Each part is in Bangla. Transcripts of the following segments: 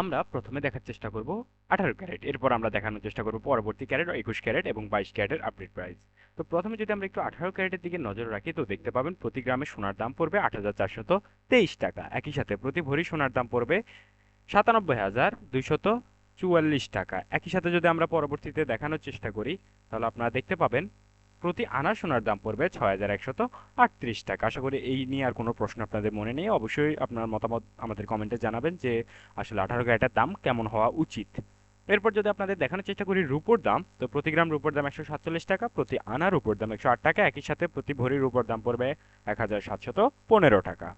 আমরা প্রথমে দেখার চেষ্টা করব আঠারো ক্যারেট। এরপর আমরা দেখানোর চেষ্টা করব পরবর্তী ক্যারেট একুশ ক্যারেট এবং বাইশ ক্যারেটের আপডেট প্রাইস তো প্রথমে যদি আমরা একটু আঠারো ক্যারেটের দিকে নজর রাখি, তো দেখতে পাবেন প্রতি গ্রামে সোনার দাম পড়বে আট হাজার চারশত তেইশ টাকা। একই সাথে প্রতি ভরি সোনার দাম পড়বে সাতানব্বই হাজার দুইশত চুয়াল্লিশ টাকা। একই সাথে যদি আমরা পরবর্তীতে দেখানোর চেষ্টা করি, তাহলে আপনারা দেখতে পাবেন প্রতি আনা সোনার দাম পড়বে ছয় হাজার একশত আটত্রিশ টাকা। আশা করি এই নিয়ে আর কোনো প্রশ্ন আপনাদের মনে নেই। অবশ্যই আপনার মতামত আমাদের কমেন্টে জানাবেন যে আসলে আঠারো ক্যারেটের দাম কেমন হওয়া উচিত। এরপর যদি আপনাদের দেখানোর চেষ্টা করি রুপোর দাম, তো প্রতি গ্রাম রুপোর দাম একশো সাতচল্লিশ টাকা, প্রতি আনা রুপোর দাম একশো আট টাকা। একই সাথে প্রতি ভরি রুপোর দাম পড়বে এক হাজার সাতশত পনেরো টাকা।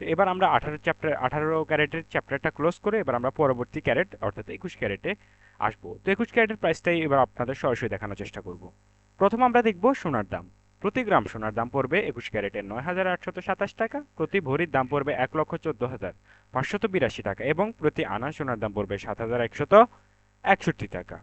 তো এবার আমরা আঠারো চ্যাপ্টার, আঠারো ক্যারেটের চ্যাপ্টারটা ক্লোজ করে এবার আমরা পরবর্তী ক্যারেট, অর্থাৎ একুশ ক্যারেটে আসব। তো একুশ ক্যারেটের প্রাইসটাই এবার আপনাদের সরাসরি দেখানোর চেষ্টা করব। প্রথম আমরা দেখব সোনার দাম। প্রতি গ্রাম সোনার দাম পড়বে একুশ ক্যারেটের নয় হাজার আটশত সাতাশ টাকা, প্রতি ভরির দাম পড়বে এক লক্ষ চোদ্দ হাজার পাঁচশত বিরাশি টাকা এবং প্রতি আনা সোনার দাম পড়বে সাত হাজার একশত একষট্টি টাকা।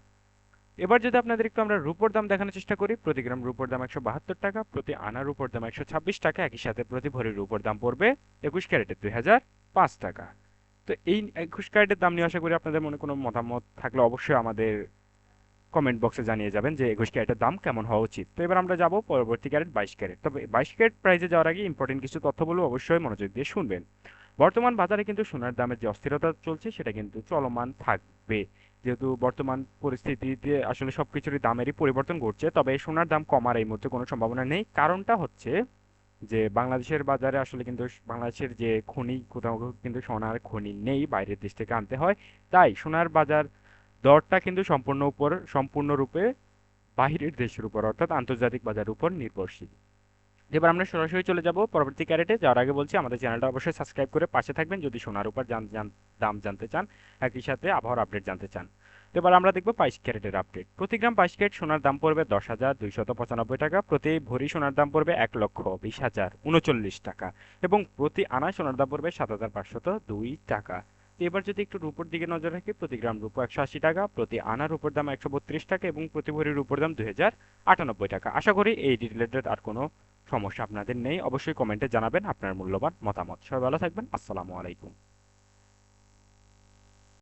এবার যদি আপনাদের একটু আমরা রুপোর দাম দেখানোর চেষ্টা করি, প্রতি গ্রাম রুপোর দাম একশো বাহাত্তর টাকা, প্রতি আনা রুপোর দাম একশো ছাব্বিশ টাকা, একই সাথে প্রতি ভরির রুপোর দাম পড়বে একুশ ক্যারেটের দুই হাজার পাঁচ টাকা। তো এই একুশ ক্যারেটের দাম নিয়ে আশা করি আপনাদের মনে কোনো মতামত থাকলে অবশ্যই আমাদের কমেন্ট বক্সে জানিয়ে যাবেন যে একুশ ক্যারেটের দাম কেমন হওয়া উচিত। তো এবার আমরা যাব পরবর্তী ক্যারেট বাইশ ক্যারেট। তবে বাইশ ক্যারেট প্রাইসে যাওয়ার আগে ইম্পর্টেন্ট কিছু তথ্য বলব অবশ্যই মনোযোগ দিয়ে শুনবেন। বর্তমান বাজারে কিন্তু সোনার দামের যে অস্থিরতা চলছে, সেটা কিন্তু চলমান থাকবে। যেহেতু বর্তমান পরিস্থিতিতে আসলে সব কিছুরই দামেরই পরিবর্তন ঘটছে, তবে সোনার দাম কমার এই মুহূর্তে কোনো সম্ভাবনা নেই। কারণটা হচ্ছে যে বাংলাদেশের বাজারে আসলে কিন্তু বাংলাদেশের যে খনি, কোথাও কিন্তু সোনার খনি নেই, বাইরের দেশ থেকে আনতে হয়। তাই সোনার বাজার দরটা কিন্তু সম্পূর্ণ উপর, সম্পূর্ণরূপে বাহিরের দেশের উপর, অর্থাৎ আন্তর্জাতিক বাজারের উপর নির্ভরশীল। এবার আমরা সরাসরি চলে যাব পরবর্তী ক্যারেটে। যাওয়ার আগে বলছি, আমাদের চ্যানেলটা অবশ্যই সাবস্ক্রাইব করে পাশে থাকবেন যদি সোনার উপর দাম জানতে চান, একই সাথে আবহাওয়ার আপডেট জানতে চান। এবার আমরা দেখব বাইশ ক্যারেটের আপডেট। প্রতি গ্রাম বাইশ ক্যারেট সোনার দাম পড়বে দশ হাজার দুইশত পঁচানব্বই টাকা, প্রতি ভরি সোনার দাম পড়বে এক লক্ষ বিশ হাজার উনচল্লিশ টাকা এবং প্রতি আনা সোনার দাম পড়বে সাত হাজার পাঁচশত দুই টাকা। এবার যদি একটু রুপোর দিকে নজর রাখি, প্রতি গ্রাম রুপো একশো আশি টাকা, প্রতি আনার উপর দাম একশো বত্রিশ টাকা এবং প্রতি ভরির উপর দাম দুই হাজার আটানব্বই টাকা। আশা করি এই রিলেটেড আর কোনো সমস্যা আপনাদের নেই। অবশ্যই কমেন্টে জানাবেন আপনার মূল্যবান মতামত। সবাই ভালো থাকবেন। আসসালামু আলাইকুম।